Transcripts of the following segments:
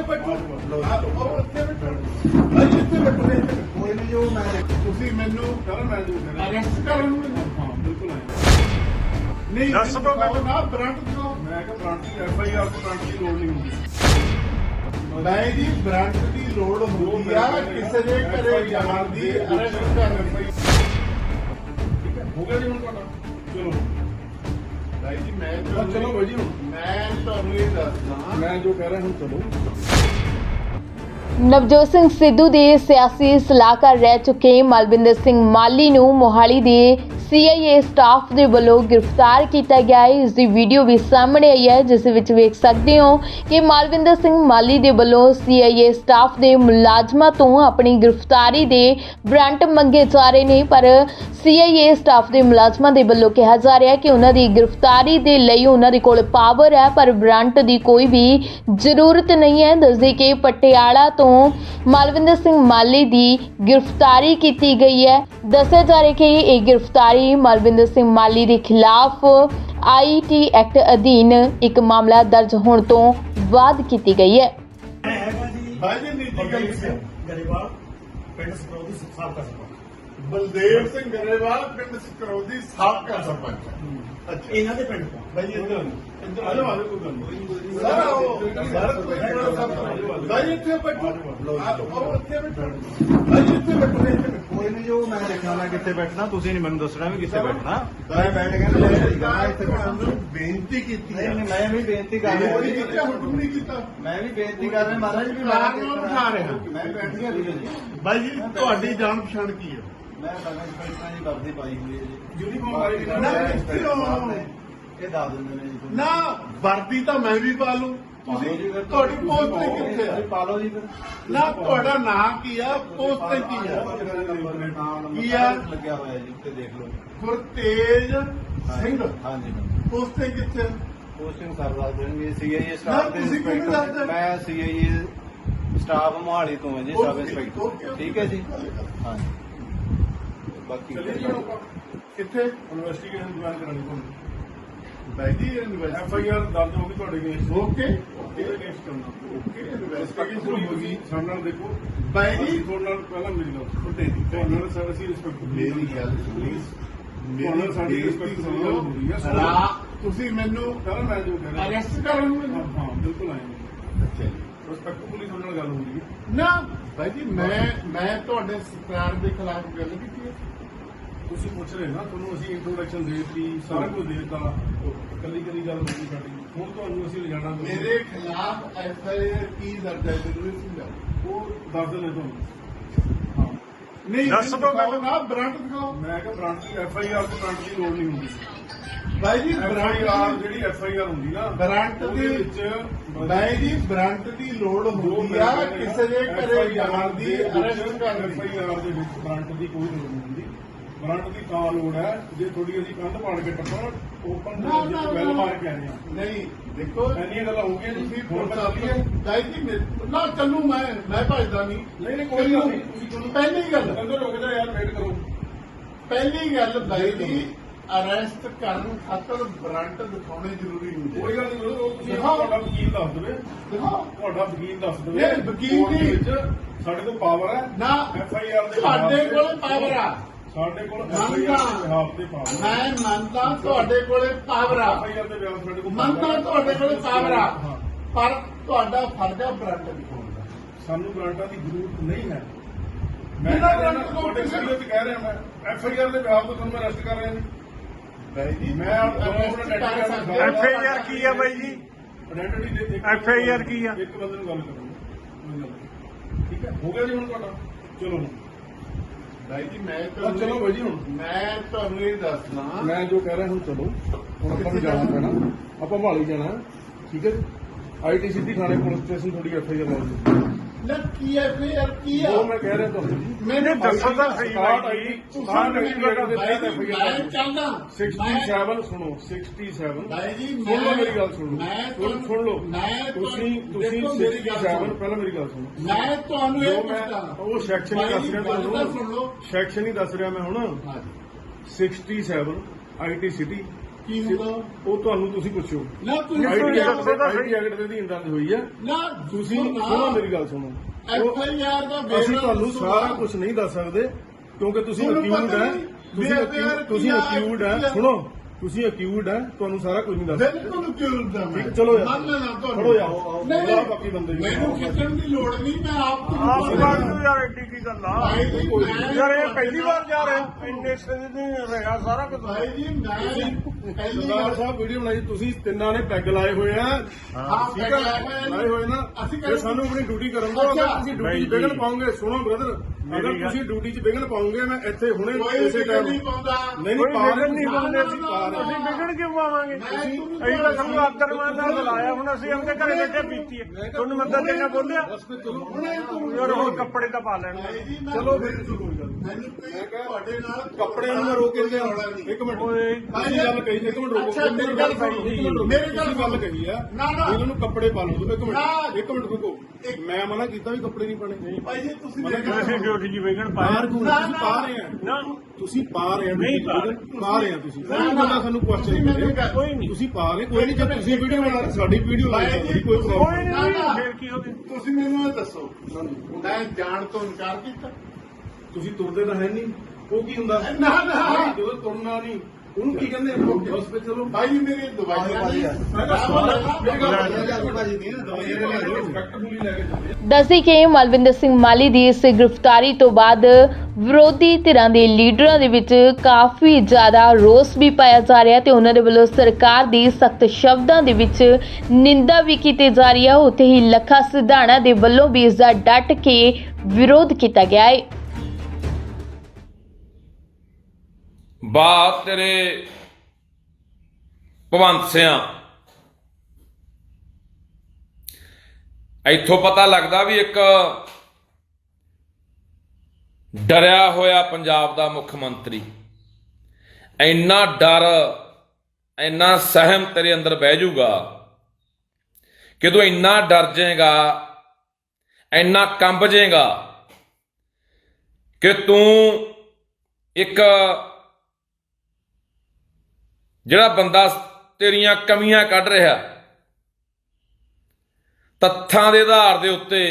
ਇੱਥੇ ਬੈਠੋ? ਆ ਉਹ ਇੱਥੇ ਬੈਠੋ। ਭਾਈ ਇੱਥੇ ਬੈਠੋ। ਬੈਠੋ। ਕੋਈ ਨਹੀਂ ਜੋ ਮੈਂ ਤੁਸੀਂ ਮੈਨੂੰ ਕਰਨ ਮੈਂ ਜੋ ਕਰਾਂ ਅਰੈਸਟ ਕਰਨ ਨੂੰ ਹਾਂ ਬਿਲਕੁਲ ਨਹੀਂ ਦੱਸ ਦਿਓ ਮੈਨੂੰ। ਨਾ ਬ੍ਰਾਂਡ ਦਿਖਾਓ ਮੈਂ ਕਿਹਾ ਬ੍ਰਾਂਚ ਦੀ ਐਫ ਆਈ ਆਰ ਤੋਂ ਬ੍ਰਾਂਚ ਦੀ ਲੋੜ ਨਹੀਂ ਹੁੰਦੀ। ਮੈਂ ਜੀ ਬ੍ਰਾਂਡ ਦੀ ਲੋੜ ਹੁੰਦੀ ਆ ਕਿਸੇ ਦੇ ਘਰੇ ਜਾਣ ਦੀ। ਅਰੈਸਟ ਕਰਨ ਦੀ ਠੀਕ ਹੈ ਹੋ ਗਿਆ ਜੀ ਹੁਣ ਤੁਹਾਡਾ। ਚਲੋ। ਭਾਈ ਜੀ ਮੈਂ ਤੁਹਾਨੂੰ- ਚਲੋ ਬਾਈ ਜੀ। ਹੁਣ ਮੈਂ ਤੁਹਾਨੂੰ ਇਹ ਦੱਸਦਾ। ਮੈਂ ਜੋ ਕਹਿ ਰਿਹਾ ਹੁਣ ਚਲੋ। ਨਵਜੋਤ ਸਿੰਘ ਸਿੱਧੂ ਦੇ ਸਿਆਸੀ ਸਲਾਹਕਾਰ ਰਹਿ ਚੁੱਕੇ ਮਲਵਿੰਦਰ ਸਿੰਘ ਮਾਲੀ ਨੂੰ ਮੋਹਾਲੀ ਦੇ ਸੀਆਈਏ ਸਟਾਫ ਦੇ ਵੱਲੋਂ ਗ੍ਰਿਫਤਾਰ ਕੀਤਾ ਗਿਆ ਹੈ। ਇਸ ਦੀ ਵੀਡੀਓ ਵੀ ਸਾਹਮਣੇ ਆਈ ਹੈ, ਜਿਸ ਵਿੱਚ ਵੇਖ ਸਕਦੇ ਹੋ ਕਿ ਮਲਵਿੰਦਰ ਸਿੰਘ ਮਾਲੀ ਦੇ ਵੱਲੋਂ ਸੀਆਈਏ ਸਟਾਫ ਦੇ ਮੁਲਾਜ਼ਮਾਂ ਤੋਂ ਆਪਣੀ ਗ੍ਰਿਫਤਾਰੀ ਦੇ ਵਾਰੰਟ ਮੰਗੇ ਜਾ ਰਹੇ ਨੇ। ਪਰ ਸੀਆਈਏ ਸਟਾਫ ਦੇ ਮੁਲਾਜ਼ਮਾਂ ਦੇ ਵੱਲੋਂ ਕਿਹਾ ਜਾ ਰਿਹਾ ਹੈ ਕਿ ਉਹਨਾਂ ਦੀ ਗ੍ਰਿਫਤਾਰੀ ਦੇ ਲਈ ਉਹਨਾਂ ਦੇ ਕੋਲ ਪਾਵਰ ਹੈ, ਪਰ ਵਾਰੰਟ ਦੀ ਕੋਈ ਵੀ ਜ਼ਰੂਰਤ ਨਹੀਂ ਹੈ। ਦੱਸਦੇ ਕਿ ਪਟਿਆਲਾ ਤੋਂ ਮਲਵਿੰਦਰ ਸਿੰਘ ਮਾਲੀ ਦੀ ਗ੍ਰਿਫਤਾਰੀ ਕੀਤੀ ਗਈ ਹੈ। ਦੱਸਿਆ ਜਾ ਰਿਹਾ ਕਿ ਇਹ ਗ੍ਰਿਫਤਾਰੀ ਮਲਵਿੰਦਰ ਸਿੰਘ ਮਾਲੀ ਦੇ ਖਿਲਾਫ ਆਈਟੀ ਐਕਟ ਅਧੀਨ ਇੱਕ ਮਾਮਲਾ ਦਰਜ ਹੋਣ ਤੋਂ ਬਾਅਦ ਕੀਤੀ ਗਈ ਹੈ। ਬਲਦੇਵ ਸਿੰਘ ਗਰੇਵਾਲ ਪਿੰਡ ਸਕਰੌਦੀ ਸਾਬਕਾ ਸਰਪੰਚ ਅੱਛਾ ਇਹਨਾਂ ਦੇ ਪਿੰਡ ਤੋਂ? ਭਾਈ ਜੀ ਇੱਧਰ। ਸਰ ਆਓ ਸਰ ਤੁਸੀਂ ਭਾਈ ਇੱਥੇ ਬੈਠੋ ਆ ਇੱਥੇ ਬੈਠੋ ਭਾਈ ਇੱਥੇ ਬੈਠੋ ਕੋਈ ਨਹੀਂ ਜੋ ਮੈਂ ਦੇਖਣਾ ਮੈਂ ਕਿੱਥੇ ਬੈਠਣਾ ਤੁਸੀਂ ਨਹੀਂ ਮੈਨੂੰ ਦੱਸਣਾ ਵੀ ਕਿੱਥੇ ਬੈਠਣਾ ਮੈਂ ਬੈਠ ਗਿਆ ਮੈਂ ਇੱਥੇ ਬੈਠਣਾ ਬੇਨਤੀ ਕੀਤੀ ਨਹੀਂ ਨਹੀਂ, ਮੈਂ ਵੀ ਬੇਨਤੀ ਕਰ ਕੋਈ ਰਿਹਾ ਕੀਤਾ ਹੁਣ ਨਹੀਂ ਕੀਤਾ ਮੈਂ ਵੀ ਬੇਨਤੀ ਕਰ ਰਿਹਾ ਮਹਾਰਾਜ ਵੀ ਕਾਰ ਨੂੰ ਰਿਹਾ। ਮੈਂ ਬੈਠ ਗਿਆ ਭਾਈ ਜੀ ਤੁਹਾਡੀ ਜਾਣ ਪਛਾਣ ਕੀ ਹੈ ਮੈਂ ਬਗਨ ਸਪੈਸ਼ਲਾਂ ਦੀ ਵਰਦੀ ਪਾਈ ਹੋਈ ਹੈ ਜੀ ਯੂਨੀਫਾਰਮ ਵਾਲੀ ਨਾ, ਕਿਉਂ? ਇਹ ਦੱਸ ਦਿੰਦੇ ਨੇ ਜੀ। ਨਾ ਵਰਦੀ ਤਾਂ ਮੈਂ ਵੀ ਪਾ ਲੂੰ ਤੁਸੀਂ। ਤੁਹਾਡੀ ਪੋਸਟ ਕਿੱਥੇ ਆ? ਪਾ ਲਓ ਜੀ ਫਿਰ। ਨਾ ਤੁਹਾਡਾ ਨਾਮ ਕੀ ਆ? ਪੋਸਟ ਤੇ ਕੀ ਆ? ਕੀ ਆ? ਲੱਗਿਆ ਹੋਇਆ ਜੀ ਉੱਤੇ ਦੇਖ ਲਓ। ਗੁਰਤੇਜ ਸਿੰਘ। ਹਾਂਜੀ। ਪੋਸਟ ਤੇ ਕਿੱਥੇ? ਪੋਸਟਿੰਗ ਸਰ ਦੱਸ ਦੇਣਗੇ ਸੀਆਈਏ ਸਟਾਫ ਦੇ ਤੁਸੀਂ ਕਿਹਨੂੰ ਇੰਸਪੈਕਟਰ ਦੱਸਦੇ? ਮੈਂ ਸੀਆਈਏ ਸਟਾਫ ਮੋਹਾਲੀ ਤੋਂ ਹਾਂ ਜੀ ਸਬ ਇੰਸਪੈਕਟਰ ਠੀਕ ਹੈ ਜੀ। ਹਾਂਜੀ। ਬਾਕੀ ਕਿੱਥੇ? ਇਨਵੈਸਟੀਗੇਸ਼ਨ ਜੁਆਇਨ ਕਰਾਣੀ ਤੁਹਾਨੂੰ। ਭਾਈ ਜੀ ਐਫ ਆਈ ਆਰ ਦਰਜ ਹੋ ਗਈ ਤੁਹਾਡੇ ਅਗੇਂਸਟ ਓਕੇ ਇਹਦੇ ਅਗੇਂਸਟ ਕਰਨਾ ਓਕੇ ਇਨਵੈਸਟੀਗੇਸ਼ਨ ਪੂਰੀ ਹੋ ਗਈ। ਸਾਡੇ ਨਾਲ ਦੇਖੋ। ਭਾਈ ਜੀ ਤੁਹਾਡੇ ਨਾਲ ਪਹਿਲਾਂ ਮੇਰੀ ਗੱਲ ਸੁਣਦੇ ਜੀ ਤੁਹਾਡੇ ਨਾਲ ਸਰ ਅਸੀਂ ਰਿਸਪੈਕਟ ਮੇਰੀ ਗੱਲ ਪਲੀਜ਼ ਤੁਹਾਨੂੰ ਸਾਡੀ ਰਿਸਪੈਕਟ ਸਮਝ ਹੋ ਰਹੀ ਹੈ। ਸੁਣੋ। ਰਾ ਤੁਸੀਂ ਮੈਨੂੰ ਕਰਨ ਮੈਂ ਜੋ ਕਹਿ ਰਿਹਾ ਅਰੈਸਟ ਕਰਨ ਨੂੰ ਹਾਂ, ਹਾਂ ਬਿਲਕੁਲ ਆਏ ਅੱਛਾ ਜੀ। ਰਿਸਪੈਕਟਫੁਲੀ ਤੁਹਾਡੇ ਨਾਲ ਗੱਲ ਹੋ ਰਹੀ ਹੈ ਨਾ। ਭਾਈ ਜੀ ਮੈਂ ਮੈਂ ਤੁਹਾਡੇ ਸਰਕਾਰ ਦੇ ਖਿਲਾਫ ਗੱਲ ਕੀਤੀ ਹੈ। ਤੁਸੀਂ ਪੁੱਛ ਰਹੇ ਨਾ ਤੁਹਾਨੂੰ ਅਸੀਂ ਇੰਟਰੋਡਕਸ਼ਨ ਦੇ ਦਿੱਤੀ ਸਾਰਾ ਕੁਝ ਦੇ ਦਿੱਤਾ ਕੱਲੀ ਕੱਲੀ ਗੱਲ ਗਈ ਸਾਡੀ। ਹੁਣ ਤੁਹਾਨੂੰ ਅਸੀਂ ਲਿਜਾਣਾ ਮੇਰੇ ਖਿਲਾਫ ਐਫ ਆਈ ਆਰ ਕੀ ਦਰਜ ਹੈ ਜ਼ਰੂਰ ਸਮਝਾਓ ਉਹ ਦੱਸ ਦਿੰਦੇ ਤੁਹਾਨੂੰ। ਹਾਂ। ਨਹੀਂ ਦੱਸ ਦਿਖਾਓ ਮੈਨੂੰ। ਨਾ ਬ੍ਰਾਂਡ ਦਿਖਾਓ। ਮੈਂ ਕਿਹਾ ਬ੍ਰਾਂਚ ਦੀ ਐਫ ਆਈ ਆਰ ਤੋਂ ਬ੍ਰਾਂਚ ਦੀ ਲੋੜ ਨਹੀਂ ਹੁੰਦੀ। ਭਾਈ ਜੀ ਬ੍ਰਾਂਡ ਆਰ ਜਿਹੜੀ ਐਫ ਆਈ ਆਰ ਹੁੰਦੀ ਨਾ ਬ੍ਰਾਂਡ ਦੀ ਵਿੱਚ ਭਾਈ ਜੀ ਬ੍ਰਾਂਡ ਦੀ ਲੋੜ ਹੁੰਦੀ ਆ ਕਿਸੇ ਦੇ ਘਰੇ ਜਾਣ ਦੀ ਅਰੈਸਟ ਕਰਨ। ਐਫ ਦੀ ਆਈ ਆਰ ਦੇ ਵਿੱਚ ਬ੍ਰਾਂਟ ਦੀ ਕੋਈ ਲੋੜ ਨਹੀਂ ਹੁੰਦੀ। ਬ੍ਰਾਂਟ ਦੀ ਤਾਂ ਲੋੜ ਹੈ ਜੇ ਥੋੜੀ ਅਸੀਂ ਕੰਧ ਪਾੜ ਕੇ ਟੱਪਣ ਓਪਨ ਵੈਲ ਮਾਰ ਕੇ ਆਏ ਆ ਨਹੀਂ ਦੇਖੋ ਇੰਨੀਆਂ ਗੱਲਾਂ ਹੋ ਗਈਆਂ ਤੁਸੀਂ ਪੁਲਿਸ ਬਤਾ ਦਈਏ ਭਾਈ ਜੀ ਮੇਰੇ- ਨਾ ਚੱਲੂ ਮੈਂ ਮੈਂ ਭਜਦਾ ਨਹੀਂ। ਨਹੀਂ ਨਹੀਂ ਕੋਈ ਗੱਲ ਨਹੀਂ ਤੁਸੀਂ ਤੁਹਾਨੂੰ ਪਹਿਲੀ ਗੱਲ ਅੰਦਰ ਰੁਕ ਜਾ ਯਾਰ ਵੇਟ ਕਰੋ। ਪਹਿਲੀ ਗੱਲ ਬਾਈ ਜੀ ਅਰੈਸਟ ਕਰਨ ਖਾਤਰ ਬ੍ਰਾਂਟ ਦਿਖਾਉਣੇ ਜ਼ਰੂਰੀ ਹੁੰਦੇ ਕੋਈ ਗੱਲ ਨਹੀਂ ਉਹ ਤੁਸੀਂ ਦਿਖਾਓ। ਤੁਹਾਡਾ ਵਕੀਲ ਦੱਸ ਦੇਵੇ। ਦਿਖਾਓ। ਤੁਹਾਡਾ ਵਕੀਲ ਦੱਸ ਦੇਵੇ। ਨਹੀਂ, ਵਕੀਲ ਕੋਰਟ ਦੇ ਨਹੀਂ। ਵਿੱਚ ਸਾਡੇ ਕੋਲ ਪਾਵਰ ਹੈ। ਨਾ ਐਫ ਆਈ ਆਰ ਦੇ ਤੇ- ਕੋਲ ਪਾਵਰ ਆ। ਸਾਡੇ ਕੋਲ ਐਫ ਆਈ ਆਰ ਦੇ ਬਿਹਾਫ ਤੇ ਪਾਵਰ ਹੈ ਮੈਂ ਮੰਨਦਾ ਤੁਹਾਡੇ ਕੋਲੇ ਪਾਵਰ ਆ। ਐਫ ਆਈ ਆਰ ਦੇ ਬਿਹਾਫ ਸਾਡੇ ਕੋਲ ਮੰਨਦਾ ਤੁਹਾਡੇ ਕੋਲੇ ਪਾਵਰ ਆ। ਹਾਂ। ਪਰ ਤੁਹਾਡਾ ਫਰਜ਼ ਆ ਬ੍ਰਾਂਟ ਦਿਖਾਉਣ ਦਾ। ਸਾਨੂੰ ਗ੍ਰਾਂਟਾਂ ਦੀ ਜ਼ਰੂਰਤ ਨਹੀਂ ਹੈ। ਮੈਂ ਬਿਨਾਂ ਕਹਿ ਰਿਹਾ ਗ੍ਰਾਂਟ ਤੋਂ ਤੁਹਾਡੇ ਕਿਸੇ- ਸਿਰ ਤੇ ਕਹਿ ਰਿਹਾ ਮੈਂ ਐਫ ਆਈ ਆਰ ਦੇ ਬਿਹਾਫ ਤੇ ਤੁਹਾਨੂੰ ਮੈਂ ਅਰੈਸਟ ਕਰ ਰਿਹਾ ਜੀ। ਬਾਈ ਜੀ। ਮੈਂ ਆਪ ਦੋਨੋਂ ਆਪਣੇ arrest ਕਰ ਡੈਡੀ ਸਕਦੇ ਦਾ- ਹੋ। FIR ਕੀ ਆ ਬਾਈ ਜੀ? ਆਇਡੈਂਟੀ ਦੇ ਇੱਕ- FIR ਕੀ ਆ? ਇੱਕ ਬੰਦੇ ਨੂੰ ਗੱਲ ਕਰੋ ਕੋਈ ਗੱਲ ਨਹੀਂ। ਠੀਕ ਹੈ? ਹੋ ਗਿਆ ਜੀ ਹੁਣ ਤੁਹਾਡਾ। ਚਲੋ ਜੀ ਮੈਂ ਚਲੋ ਬਾਈ ਜੀ ਹੁਣ। ਮੈਂ ਤੁਹਾਨੂੰ ਇਹ ਦੱਸਣਾ ਮੈਂ ਜੋ ਕਹਿ ਰਿਹਾ ਹੁਣ ਚਲੋ ਹੁਣ ਆਪਾਂ ਨੂੰ ਜਾਣਾ ਪੈਣਾ। ਆਪਾਂ ਭਾਲੀ ਜਾਣਾ ਠੀਕ ਹੈ ਜੀ? ਆਈਟੀ ਸਿੱਧੀ ਥਾਣੇ ਪੁਲਿਸ ਸਟੇਸ਼ਨ ਥੋੜੀ ਐਫ ਆਈ ਨਾ ਕੀ ਹੈ ਫਿਰ ਕੀ ਆ। ਉਹ ਮੈਂ ਕਹਿ ਰਿਹਾ ਤੁਹਾਨੂੰ। ਮੈਨੂੰ ਦੱਸੋ ਤਾਂ ਸਹੀ ਬਾਈ ਜੀ। ਤੁਸੀਂ ਸਟਾਰਟ ਮੈਨੂੰ ਆਈ ਦੇ ਬਾਈ ਤਹਿਤ ਜੀ, FIR ਮੈਂ ਚੱਲਦਾ 67 ਸੁਣੋ 67 ਬਾਈ ਜੀ ਸੁਣ ਲਓ ਮੇਰੀ ਗੱਲ ਸੁਣ ਲਓ। ਮੈਂ ਤੁਹਾਨੂੰ- ਸੁਣ ਲਓ। ਮੈਂ ਤੁਸੀਂ ਤੁਸੀਂ ਦੇਖੋ ਮੇਰੀ ਗੱਲ 67 ਸੁਣੋ। ਪਹਿਲਾਂ ਮੇਰੀ ਗੱਲ ਸੁਣੋ। ਮੈਂ ਤੁਹਾਨੂੰ ਇਹ ਪੁੱਛਦਾ। ਉਹ ਸੈਕਸ਼ਨ ਹੀ ਦੱਸ ਰਿਹਾ ਤਾਂ ਤੁਹਾਨੂੰ। ਸੈਕਸ਼ਨ ਹੀ ਦੱਸ ਰਿਹਾ ਮੈਂ ਹੁਣ। ਹਾਂਜੀ। 67 ਆਈਟੀ ਸਿਟੀ ਕੀ ਹੁੰਦਾ? ਉਹ ਤੁਹਾਨੂੰ ਤੁਸੀਂ ਪੁੱਛੋ। ਨਾ ਤੂੰ ਆਈਟੀ ਦੱਸੋ ਤਾਂ ਸਹੀ। ਐਕਟ ਦੇ ਅਧੀਨ ਦਰਜ ਹੋਈ ਹੈ ਨਾ ਤੁਸੀਂ ਸੁਣੋ ਮੇਰੀ ਗੱਲ ਸੁਣੋ। ਐਫ ਆਈ ਆਰ ਦਾ ਅਸੀਂ ਤੁਹਾਨੂੰ ਸਾਰਾ ਕੁਝ ਨਹੀਂ ਦੱਸ ਸਕਦੇ ਕਿਉਂਕਿ ਤੁਸੀਂ ਅਕਿਊਡ ਹੈ। ਤੁਸੀਂ ਤੁਸੀਂ ਆ, ਅਕਿਊਡ ਹੈ। ਆ। ਸੁਣੋ। ਤੁਸੀਂ ਅਕਿਊਡ ਹੈ ਤੁਹਾਨੂੰ ਸਾਰਾ ਕੁਝ ਨਹੀਂ ਦੱਸ ਬਿਲਕੁਲ ਕਿਉਂ ਦਾ ਠੀਕ ਹੈ, ਚਲੋ ਯਾਰ। ਮੰਨ ਲੈਣਾ ਤੁਹਾਨੂੰ ਖੜੋ ਯਾਰ। ਨਹੀਂ ਬੁਲਾਓ ਬਾਕੀ ਬੰਦੇ ਵੀ। ਮੈਨੂੰ ਖਿੱਚਣ ਦੀ ਲੋੜ ਨਹੀਂ ਮੈਂ ਆਪ ਆਪ ਤੁਹਾਨੂੰ ਬਾਤ ਨੂੰ ਯਾਰ ਐਡੀ ਕੀ ਗੱਲ ਆ ਮੈਂ ਯਾਰ ਇਹ ਪਹਿਲੀ ਵਾਰ ਜਾ ਰਹੇ ਇੰਨੇ ਸਿਰ ਨਹੀਂ ਰਿਹਾ ਸਾਰਾ ਕੁਝ ਭਾਈ ਜੀ ਮੈਂ ਪਹਿਲੀ ਵਾਰ ਸਾਹਿਬ ਵੀਡੀਓ ਬਣਾਈ ਤੁਸੀਂ ਤਿੰਨਾਂ ਨੇ ਪੈਗ ਲਾਏ ਹੋਏ ਆ ਹਾਂ ਹੈ ਲਾਏ ਹੋਏ ਨਾ ਅਸੀਂ ਸਾਨੂੰ ਆਪਣੀ ਡਿਊਟੀ ਕਰਨ ਦਿਓ ਅਗਰ। ਤੁਸੀਂ ਡਿਊਟੀ ਨਹੀਂ। ਵਿਘਨ ਪਾਉਂਗੇ ਸੁਣੋ ਬ੍ਰਦਰ ਅਗਰ ਤੁਸੀਂ ਡਿਊਟੀ 'ਚ ਵਿਘਨ ਪਾਉਂਗੇ ਮੈਂ ਇੱਥੇ ਹੁਣੇ ਇਸੇ ਟਾਈਮ ਨਹੀਂ ਪਾਉਂਦਾ ਨਹੀਂ ਨਹੀਂ ਨਹੀਂ। ਪਾਉਂਦੇ ਅਸੀਂ ਪਾ ਅਸੀਂ ਵਿਗੜ ਕਿਉਂ ਪਾਵਾਂਗੇ। ਤੁਹਾਨੂੰ ਅਸੀਂ ਤਾਂ ਸਾਨੂੰ ਆਦਰ ਮਾਨ ਨਾਲ ਬੁਲਾਇਆ ਹੁਣ ਅਸੀਂ ਆਪਣੇ ਘਰੇ ਬੈਠੇ ਪੀਤੀ ਹੈ। ਤੁਹਾਨੂੰ ਮੰਦਰ ਦੇਣਾ ਬੋਲਿਆ। ਯਾਰ ਹੁਣ ਕੱਪੜੇ ਤਾਂ ਪਾ ਲੈਣ। ਭਾਈ ਜੀ ਮੈਂ ਚਲੋ ਫਿਰ। ਤੁਸੀਂ ਕੋਈ ਤੁਹਾਡੇ ਨਾਲ ਕੱਪੜਿਆਂ ਨੂੰ ਮੈਂ ਰੋਕ ਕੇ ਲਿਆ ਇੱਕ ਮਿੰਟ। ਓਏ। ਤੁਸੀਂ ਗੱਲ ਕਹੀ ਇੱਕ ਮਿੰਟ ਰੁਕੋ। ਮੇਰੀ ਗੱਲ ਸੁਣੋ, ਮੇਰੀ ਗੱਲ ਤੁਸੀਂ ਕਹੀ ਆ। ਨਾ, ਨਾ। ਇਹਨਾਂ ਨੂੰ ਕੱਪੜੇ ਪਾ ਲਓ ਇੱਕ ਨਾ। ਮਿੰਟ ਇੱਕ ਮਿੰਟ ਰੁਕੋ। ਮੈਂ ਮਨਾ ਕੀਤਾ ਵੀ ਕੱਪੜੇ ਨਹੀਂ ਪਾਣੇ ਭਾਈ ਜੀ ਤੁਸੀਂ ਦੇਖੋ ਡਿਊਟੀ ਜੀ ਬਾਹਰ ਪਾਇਆ ਕਿਉਂ ਨਾ, ਤੁਸੀਂ। ਪਾ ਰਹੇ ਆ। ਨਾ। ਤੁਸੀਂ ਪਾ ਰਹੇ ਆ ਨਹੀਂ ਪਾ ਰਹੇ। ਪਾ ਰਹੇ ਆ ਤੁਸੀਂ। ਕੋਈ। ਬੰਦਾ ਸਾਨੂੰ ਕੁਐਸਚਨ ਮੈਨੂੰ ਕਰੇ ਕੋਈ ਨਹੀਂ। ਤੁਸੀਂ ਪਾ ਰਹੇ ਕੋਈ ਨਹੀਂ। ਜੇ ਤੁਸੀਂ ਵੀਡੀਓ ਬਣਾ ਰਹੇ ਸਾਡੀ ਵੀਡੀਓ ਲਾਈ ਭਾਈ ਜੀ, ਕੋਈ ਕੋਈ ਪ੍ਰੋਬਲਮ। ਨਹੀਂ ਫੇਰ ਕੀ ਹੋ ਗਿਆ? ਤੁਸੀਂ ਮੈਨੂੰ ਇਹ ਦੱਸੋ। ਮੈਂ ਜਾਣ ਤੋਂ ਇਨਕਾਰ ਕੀਤਾ। ਤੁਸੀਂ ਤੁਰਦੇ ਤਾਂ ਹੈ ਨਹੀਂ। ਉਹ ਕੀ ਹੁੰਦਾ? ਨਾ, ਨਾ। ਜਦੋਂ ਤੁਰਨਾ ਨਹੀਂ ਉਹਨੂੰ ਕੀ ਕਹਿੰਦੇ ਚਲੋ। ਭਾਈ ਜੀ ਮੇਰੀ ਦਵਾਈਆਂ ਨਹੀਂ ਮੈਂ ਕਿਹਾ ਸਵਾਲ ਮੇਰੀ ਗੱਲ ਭਾਜੀ ਦੀ ਨਾ ਦਵਾਈਆਂ ਲੈ ਲਓ ਰਿਸਪੈਕਟਫੁਲੀ ਲੈ ਕੇ ਜਾਂਦੇ ਆ। ਦੱਸੀ ਕਿ ਮਲਵਿੰਦਰ ਸਿੰਘ ਮਾਲੀ ਦੀ ਇਸ ਗ੍ਰਿਫਤਾਰੀ ਤੋਂ ਬਾਅਦ ਵਿਰੋਧੀ ਧਿਰਾਂ ਦੇ ਲੀਡਰਾਂ ਦੇ ਵਿੱਚ ਕਾਫੀ ਜ਼ਿਆਦਾ ਰੋਸ ਵੀ ਪਾਇਆ ਜਾ ਰਿਹਾ ਤੇ ਉਹਨਾਂ ਦੇ ਵੱਲੋਂ ਸਰਕਾਰ ਦੀ ਸਖਤ ਸ਼ਬਦਾਂ ਦੇ ਵਿੱਚ ਨਿੰਦਾ ਵੀ ਕੀਤੀ ਜਾ ਰਹੀ ਹੈ। ਉੱਥੇ ਹੀ ਲੱਖਾ ਸਿਧਾਣਾ ਦੇ ਵੱਲੋਂ ਵੀ ਇਸ ਦਾ ਡਟ ਕੇ ਵਿਰੋਧ ਕੀਤਾ ਗਿਆ ਹੈ। ਬਾਤ ਤੇਰੇ ਭਵੰਤ ਸਿਆਂ। ਇੱਥੋਂ ਪਤਾ ਲੱਗਦਾ ਵੀ ਇੱਕ ਡਰਿਆ ਹੋਇਆ ਪੰਜਾਬ ਦਾ ਮੁੱਖ ਮੰਤਰੀ। ਇੰਨਾ ਡਰ, ਇੰਨਾ ਸਹਿਮ ਤੇਰੇ ਅੰਦਰ ਬਹਿ ਜਾਊਗਾ ਕਿ ਤੂੰ ਇੰਨਾ ਡਰ ਜਾਏਗਾ, ਇੰਨਾ ਕੰਬ ਜਾਏਗਾ ਕਿ ਤੂੰ ਇੱਕ ਜਿਹੜਾ ਬੰਦਾ ਤੇਰੀਆਂ ਕਮੀਆਂ ਕੱਢ ਰਿਹਾ, ਤੱਥਾਂ ਦੇ ਆਧਾਰ ਦੇ ਉੱਤੇ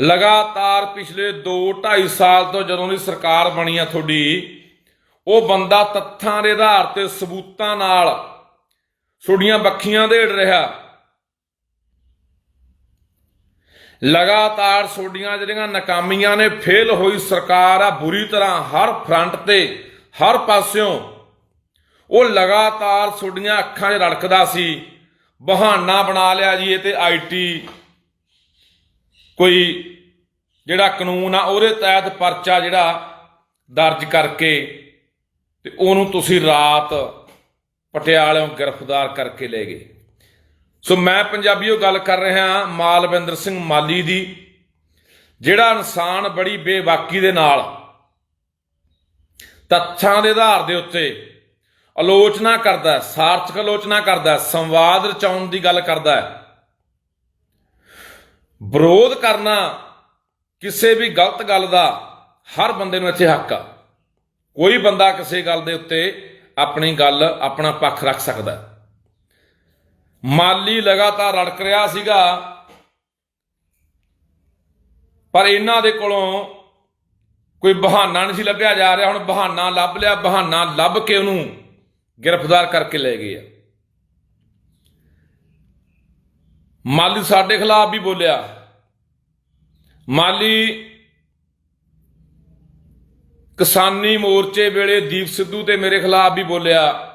ਲਗਾਤਾਰ ਪਿਛਲੇ 2 2.5 ਸਾਲ ਤੋਂ ਜਦੋਂ ਦੀ ਸਰਕਾਰ ਬਣੀ ਆ ਤੁਹਾਡੀ, ਉਹ ਬੰਦਾ ਤੱਥਾਂ ਦੇ ਆਧਾਰ ਤੇ ਸਬੂਤਾਂ ਨਾਲ ਤੁਹਾਡੀਆਂ ਬੱਖੀਆਂ ਦੇੜ ਰਿਹਾ। ਲਗਾਤਾਰ ਤੁਹਾਡੀਆਂ ਜਿਹੜੀਆਂ ਨਾਕਾਮੀਆਂ ਨੇ ਫੇਲ ਹੋਈ ਸਰਕਾਰ ਆ ਬੁਰੀ ਤਰ੍ਹਾਂ ਹਰ ਫਰੰਟ ਤੇ, ਹਰ ਪਾਸਿਓਂ ਉਹ ਲਗਾਤਾਰ ਤੁਹਾਡੀਆਂ ਅੱਖਾਂ 'ਚ ਰੜਕਦਾ ਸੀ। ਬਹਾਨਾ ਬਣਾ ਲਿਆ ਜੀ ਇਹ ਤੇ ਆਈਟੀ ਕੋਈ ਜਿਹੜਾ ਕਾਨੂੰਨ ਆ, ਉਹਦੇ ਤਹਿਤ ਪਰਚਾ ਜਿਹੜਾ ਦਰਜ ਕਰਕੇ ਤੇ ਉਹਨੂੰ ਤੁਸੀਂ ਰਾਤ ਪਟਿਆਲਿਓਂ ਗ੍ਰਿਫਤਾਰ ਕਰਕੇ ਲੈ ਗਏ। ਸੋ ਮੈਂ ਪੰਜਾਬੀਓ ਗੱਲ ਕਰ ਰਿਹਾ ਮਾਲਵਿੰਦਰ ਸਿੰਘ ਮਾਲੀ ਦੀ, ਜਿਹੜਾ ਇਨਸਾਨ ਬੜੀ ਬੇਬਾਕੀ ਦੇ ਨਾਲ ਤੱਥਾਂ ਦੇ ਆਧਾਰ ਦੇ ਉੱਤੇ ਆਲੋਚਨਾ ਕਰਦਾ ਸਾਰਥਕ ਆਲੋਚਨਾ ਕਰਦਾ ਸੰਵਾਦ ਰਚਾਉਣ ਦੀ ਗੱਲ ਕਰਦਾ ਵਿਰੋਧ ਕਰਨਾ ਕਿਸੇ ਵੀ ਗਲਤ ਗੱਲ ਦਾ ਹਰ ਬੰਦੇ ਨੂੰ ਇੱਥੇ ਹੱਕ ਆ। ਕੋਈ ਬੰਦਾ ਕਿਸੇ ਗੱਲ ਦੇ ਉੱਤੇ ਆਪਣੀ ਗੱਲ, ਆਪਣਾ ਪੱਖ ਰੱਖ ਸਕਦਾ ਮਾਲੀ ਲਗਾਤਾਰ ਰੜਕ ਰਿਹਾ ਸੀਗਾ, ਪਰ ਇਹਨਾਂ ਦੇ ਕੋਲੋਂ ਕੋਈ ਬਹਾਨਾ ਨਹੀਂ ਸੀ ਲੱਭਿਆ ਜਾ ਰਿਹਾ। ਹੁਣ ਬਹਾਨਾ ਲੱਭ ਲਿਆ, ਬਹਾਨਾ ਲੱਭ ਕੇ ਉਹਨੂੰ ਗ੍ਰਿਫਤਾਰ ਕਰਕੇ ਲੈ ਗਏ ਆ। ਮਾਲੀ ਸਾਡੇ ਖਿਲਾਫ ਵੀ ਬੋਲਿਆ। ਮਾਲੀ ਕਿਸਾਨੀ ਮੋਰਚੇ ਵੇਲੇ ਦੀਪ ਸਿੱਧੂ ਤੇ ਮੇਰੇ ਖਿਲਾਫ ਵੀ ਬੋਲਿਆ।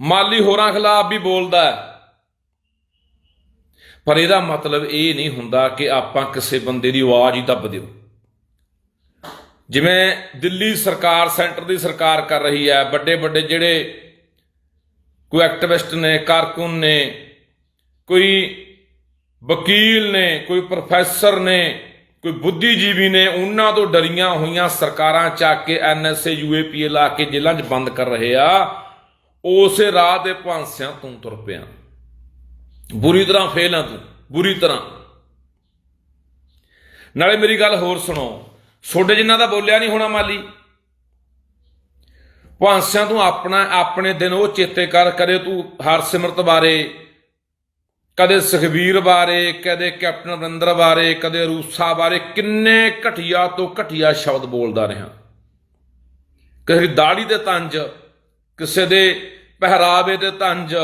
ਮਾਲੀ ਹੋਰਾਂ ਖਿਲਾਫ ਵੀ ਬੋਲਦਾ ਪਰ ਇਹਦਾ ਮਤਲਬ ਇਹ ਨਹੀਂ ਹੁੰਦਾ ਕਿ ਆਪਾਂ ਕਿਸੇ ਬੰਦੇ ਦੀ ਆਵਾਜ਼ ਹੀ ਦੱਬ ਦਿਓ। ਜਿਵੇਂ ਦਿੱਲੀ ਸਰਕਾਰ, ਸੈਂਟਰ ਦੀ ਸਰਕਾਰ ਕਰ ਰਹੀ ਹੈ ਵੱਡੇ ਵੱਡੇ ਜਿਹੜੇ ਕੋਈ ਐਕਟਿਵਿਸਟ ਨੇ, ਕਾਰਕੁਨ ਨੇ, ਕੋਈ ਵਕੀਲ ਨੇ, ਕੋਈ ਪ੍ਰੋਫੈਸਰ ਨੇ, ਕੋਈ ਬੁੱਧੀਜੀਵੀ ਨੇ, ਉਹਨਾਂ ਤੋਂ ਡਰੀਆਂ ਹੋਈਆਂ ਸਰਕਾਰਾਂ ਚੱਕ ਕੇ ਐਨਐਸਏ ਯੂਏਪੀਏ ਲਾ ਕੇ ਜੇਲ੍ਹਾਂ 'ਚ ਬੰਦ ਕਰ ਰਹੇ ਆ, ਉਸੇ ਰਾਹ ਦੇ ਭਾਂਸਿਆਂ ਤੋਂ ਤੁਰ ਪਿਆ। ਬੁਰੀ ਤਰ੍ਹਾਂ ਫੇਲ ਆ ਤੂੰ, ਬੁਰੀ ਤਰ੍ਹਾਂ। ਨਾਲੇ ਮੇਰੀ ਗੱਲ ਹੋਰ ਸੁਣੋ ਛੋਡੇ ਜਿਨ੍ਹਾਂ ਦਾ ਬੋਲਿਆ ਨਹੀਂ ਹੋਣਾ ਮਾਲੀ। ਭਾਂਸਿਆਂ ਤੂੰ ਆਪਣਾ, ਆਪਣੇ ਦਿਨ ਉਹ ਚੇਤੇ ਕਰ, ਕਦੇ ਤੂੰ ਹਰਸਿਮਰਤ ਬਾਰੇ, ਕਦੇ ਸੁਖਬੀਰ ਬਾਰੇ, ਕਦੇ ਕੈਪਟਨ ਅਮਰਿੰਦਰ ਬਾਰੇ, ਕਦੇ ਰੂਸਾ ਬਾਰੇ ਕਿੰਨੇ ਘਟੀਆ ਤੋਂ ਘਟੀਆ ਸ਼ਬਦ ਬੋਲਦਾ ਰਿਹਾ। ਕਿਸੇ ਦੀ ਦਾੜੀ ਦੇ ਤੰਜ, ਕਿਸੇ ਦੇ ਪਹਿਰਾਵੇ ਦੇ ਤੰਜ,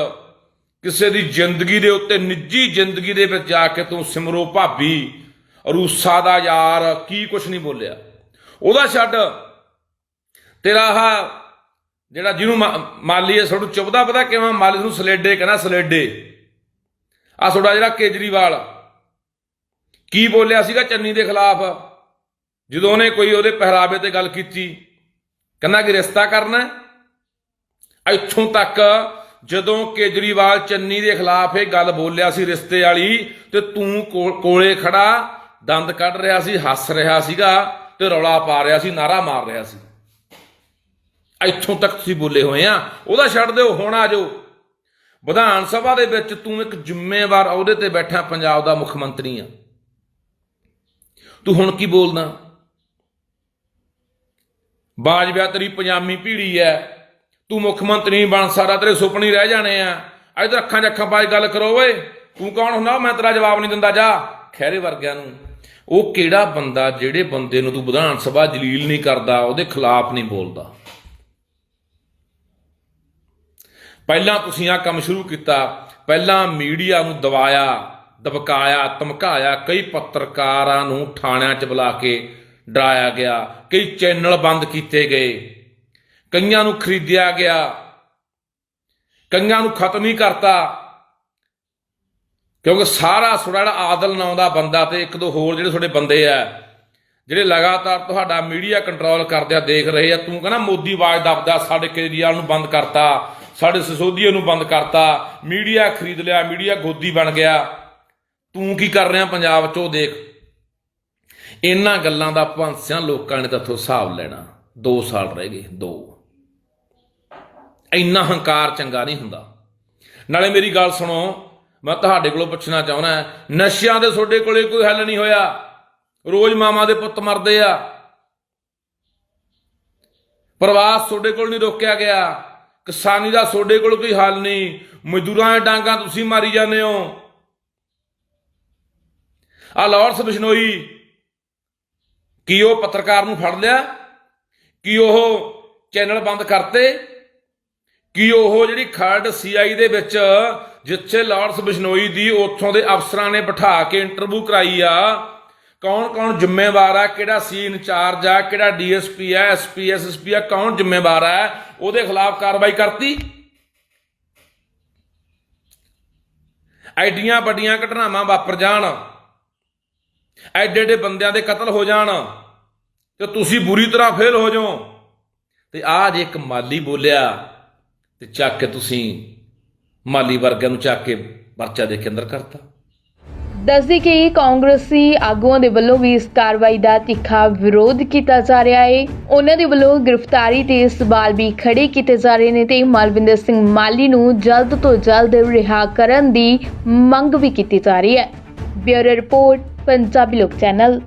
ਕਿਸੇ ਦੀ ਜ਼ਿੰਦਗੀ ਦੇ ਉੱਤੇ ਨਿੱਜੀ ਜ਼ਿੰਦਗੀ ਦੇ ਵਿੱਚ ਜਾ ਕੇ ਤੂੰ ਸਿਮਰੋ ਭਾਬੀ ਰੂਸਾ ਦਾ ਯਾਰ, ਕੀ ਕੁਛ ਨਹੀਂ ਬੋਲਿਆ। ਉਹਦਾ ਛੱਡ, ਤੇਰਾ ਆਹ ਜਿਹੜਾ ਜਿਹਨੂੰ ਮਾਲੀ ਹੈ ਤੁਹਾਨੂੰ ਚੁੱਭਦਾ ਪਤਾ ਕਿਵੇਂ ਮਾਲੀ ਨੂੰ ਸਲੇਡੇ ਕਹਿੰਦਾ ਸਲੇਡੇ। ਆ ਤੁਹਾਡਾ ਜਿਹੜਾ ਕੇਜਰੀਵਾਲ, ਕੀ ਬੋਲਿਆ ਸੀਗਾ ਚੰਨੀ ਦੇ ਖਿਲਾਫ? ਜਦੋਂ ਉਹਨੇ ਕੋਈ ਉਹਦੇ ਪਹਿਰਾਵੇ ਤੇ ਗੱਲ ਕੀਤੀ, ਕਹਿੰਦਾ ਕਿ ਰਿਸ਼ਤਾ ਕਰਨਾ ਇੱਥੋਂ ਤੱਕ ਜਦੋਂ ਕੇਜਰੀਵਾਲ ਚੰਨੀ ਦੇ ਖਿਲਾਫ ਇਹ ਗੱਲ ਬੋਲਿਆ ਸੀ ਰਿਸ਼ਤੇ ਵਾਲੀ, ਤੇ ਤੂੰ ਕੋਲੇ ਖੜਾ ਦੰਦ ਕੱਢ ਰਿਹਾ ਸੀ, ਹੱਸ ਰਿਹਾ ਸੀਗਾ ਤੇ ਰੌਲਾ ਪਾ ਰਿਹਾ ਸੀ, ਨਾਰਾ ਮਾਰ ਰਿਹਾ ਸੀ। ਇੱਥੋਂ ਤੱਕ ਤੁਸੀਂ ਬੋਲੇ ਹੋਏ ਆ, ਉਹਦਾ ਛੱਡ ਦਿਓ, ਹੁਣ ਆ ਜਾਓ। ਵਿਧਾਨ ਸਭਾ ਦੇ ਵਿੱਚ ਤੂੰ ਇੱਕ ਜ਼ਿੰਮੇਵਾਰ ਅਹੁਦੇ ਤੇ ਬੈਠਾ, ਪੰਜਾਬ ਦਾ ਮੁੱਖ ਮੰਤਰੀ ਆ। ਤੂੰ ਹੁਣ ਕੀ ਬੋਲਦਾ? ਬਾਜਵਾ ਤੇਰੀ ਪੰਜਾਮੀ ਪੀੜੀ ਐ, ਤੂੰ ਮੁੱਖ ਮੰਤਰੀ ਨਹੀਂ ਬਣ ਸਕਦਾ, ਤੇਰੇ ਸੁਪਨੇ ਰਹਿ ਜਾਣੇ ਆ। ਇਧਰ ਅੱਖਾਂ 'ਚ ਅੱਖਾਂ ਪਾ ਕੇ ਗੱਲ ਕਰੋ ਓਏ, ਤੂੰ ਕੌਣ ਹੁੰਦਾ? ਮੈਂ ਤੇਰਾ ਜਵਾਬ ਨਹੀਂ ਦਿੰਦਾ, ਜਾ। ਖੈਰੇ ਵਰਗਿਆਂ ਨੂੰ। ਉਹ ਕਿਹੜਾ ਬੰਦਾ ਜਿਹੜੇ ਬੰਦੇ ਨੂੰ ਤੂੰ ਵਿਧਾਨ ਸਭਾ ਜਲੀਲ ਨਹੀਂ ਕਰਦਾ, ਉਹਦੇ ਖਿਲਾਫ ਨਹੀਂ ਬੋਲਦਾ? ਪਹਿਲਾਂ ਤੁਸੀਂ ਆ ਕੰਮ ਸ਼ੁਰੂ ਕੀਤਾ, ਪਹਿਲਾਂ ਮੀਡੀਆ ਨੂੰ ਦਵਾਇਆ ਦਬਕਾਇਆ, ਧਮਕਾਇਆ, ਕਈ ਪੱਤਰਕਾਰਾਂ ਨੂੰ ਥਾਣਿਆਂ 'ਚ ਬੁਲਾ ਕੇ ਡਰਾਇਆ ਗਿਆ, ਕਈ ਚੈਨਲ ਬੰਦ ਕੀਤੇ ਗਏ, ਕਈਆਂ ਨੂੰ ਖਰੀਦਿਆ ਗਿਆ, ਕਈਆਂ ਨੂੰ ਖਤਮ ਹੀ ਕਰਤਾ। ਕਿਉਂਕਿ ਸਾਰਾ ਤੁਹਾਡਾ ਜਿਹੜਾ ਆਦਲ ਨਾਂ ਦਾ ਬੰਦਾ ਤੇ ਇੱਕ ਦੋ ਹੋਰ ਜਿਹੜੇ ਤੁਹਾਡੇ ਬੰਦੇ ਆ, ਜਿਹੜੇ ਲਗਾਤਾਰ ਤੁਹਾਡਾ ਮੀਡੀਆ ਕੰਟਰੋਲ ਕਰਦੇ ਆ, ਦੇਖ ਰਹੇ ਆ, ਤੂੰ ਕਹਿੰਦਾ ਮੋਦੀ ਆਵਾਜ਼ ਦੱਬਦਾ, ਸਾਡੇ ਕੇਜਰੀਵਾਲ ਨੂੰ ਬੰਦ ਕਰਤਾ, ਸਾਡੇ ਸਿਸੋਦੀਏ ਨੂੰ ਬੰਦ ਕਰਤਾ, ਮੀਡੀਆ ਖਰੀਦ ਲਿਆ, ਮੀਡੀਆ ਗੋਦੀ ਬਣ ਗਿਆ। ਤੂੰ ਕੀ ਕਰ ਰਿਹਾ ਪੰਜਾਬ 'ਚ ਉਹ ਦੇਖ। ਇਹਨਾਂ ਗੱਲਾਂ ਦਾ ਭਾਂਸਿਆਂ ਲੋਕਾਂ ਨੇ ਤੇਥੋਂ ਹਿਸਾਬ ਲੈਣਾ। 2 ਸਾਲ ਰਹਿ ਗਏ 2 ਇੰਨਾ ਹੰਕਾਰ ਚੰਗਾ ਨਹੀਂ ਹੁੰਦਾ। ਨਾਲੇ ਮੇਰੀ ਗੱਲ ਸੁਣੋ ਮੈਂ ਤੁਹਾਡੇ ਕੋਲੋਂ ਪੁੱਛਣਾ ਚਾਹੁੰਦਾ ਨਸ਼ਿਆਂ ਦੇ ਤੁਹਾਡੇ ਕੋਲੇ ਕੋਈ ਹੱਲ ਨਹੀਂ ਹੋਇਆ? ਰੋਜ਼ ਮਾਮਾ ਦੇ ਪੁੱਤ ਮਰਦੇ ਆ। ਪ੍ਰਵਾਸ ਤੁਹਾਡੇ ਕੋਲ ਨਹੀਂ ਰੋਕਿਆ ਗਿਆ। ਕਿਸਾਨੀ ਦਾ ਤੁਹਾਡੇ ਕੋਲ ਕੋਈ ਹੱਲ ਨਹੀਂ। ਮਜ਼ਦੂਰਾਂ ਦੇ ਡਾਂਗਾ ਤੁਸੀਂ ਮਾਰੀ ਜਾਂਦੇ ਹੋ। ਆ ਲਾਰੈਂਸ ਬਿਸ਼ਨੋਈ ਕੀ ਉਹ ਪੱਤਰਕਾਰ ਨੂੰ ਫੜ ਲਿਆ? ਕੀ ਉਹ ਚੈਨਲ ਬੰਦ ਕਰਤੇ? ਕੀ ਉਹ ਜਿਹੜੀ ਖਰੜ ਸੀਆਈ ਦੇ ਵਿੱਚ ਜਿੱਥੇ ਲਾਰੈਂਸ ਬਿਸ਼ਨੋਈ ਦੀ ਉੱਥੋਂ ਦੇ ਅਫਸਰਾਂ ਨੇ ਬਿਠਾ ਕੇ ਇੰਟਰਵਿਊ ਕਰਾਈ ਆ, ਕੌਣ ਕੌਣ ਜ਼ਿੰਮੇਵਾਰ ਆ, ਕਿਹੜਾ ਸੀ ਇੰਚਾਰਜ ਆ, ਕਿਹੜਾ ਡੀਐਸਪੀ ਆ, ਐਸਪੀ, ਐਸਐਸਪੀ ਆ, ਕੌਣ ਜ਼ਿੰਮੇਵਾਰ ਆ, ਉਹਦੇ ਖਿਲਾਫ ਕਾਰਵਾਈ ਕਰਤੀ। ਐਡੀਆਂ ਵੱਡੀਆਂ ਘਟਨਾਵਾਂ ਵਾਪਰ ਜਾਣ, ਐਡੇ ਐਡੇ ਬੰਦਿਆਂ ਦੇ ਕਤਲ ਹੋ ਜਾਣ, ਤੇ ਤੁਸੀਂ ਬੁਰੀ ਤਰ੍ਹਾਂ ਫੇਲ ਹੋ ਜਾਓ। ਤੇ ਆਹ ਜੇ ਇੱਕ ਮਾਲੀ ਬੋਲਿਆ, ਤੇ ਚੱਕ ਕੇ ਤੁਸੀਂ ਮਾਲੀ ਵਰਗਿਆਂ ਨੂੰ ਚੱਕ ਕੇ ਪਰਚਾ ਦੇ ਕੇ ਅੰਦਰ ਕਰਤਾ। ਦੱਸਦੀ ਕਿ ਕਾਂਗਰਸੀ ਆਗੂਆਂ ਦੇ ਵੱਲੋਂ ਵੀ ਇਸ ਕਾਰਵਾਈ ਦਾ ਤਿੱਖਾ ਵਿਰੋਧ ਕੀਤਾ ਜਾ ਰਿਹਾ ਹੈ। ਉਹਨਾਂ ਦੇ ਵੱਲੋਂ ਗ੍ਰਿਫਤਾਰੀ ਤੇ ਸਵਾਲ ਵੀ ਖੜੇ ਕੀਤੇ ਜਾ ਰਹੇ ਨੇ ਤੇ ਮਾਲਵਿੰਦਰ ਸਿੰਘ ਮਾਲੀ ਨੂੰ ਜਲਦ ਤੋਂ ਜਲਦ ਰਿਹਾ ਕਰਨ ਦੀ ਮੰਗ ਵੀ ਕੀਤੀ ਜਾ ਰਹੀ ਹੈ। ਬਿਊਰੋ ਰਿਪੋਰਟ, ਪੰਜਾਬੀ ਲੋਕ ਚੈਨਲ।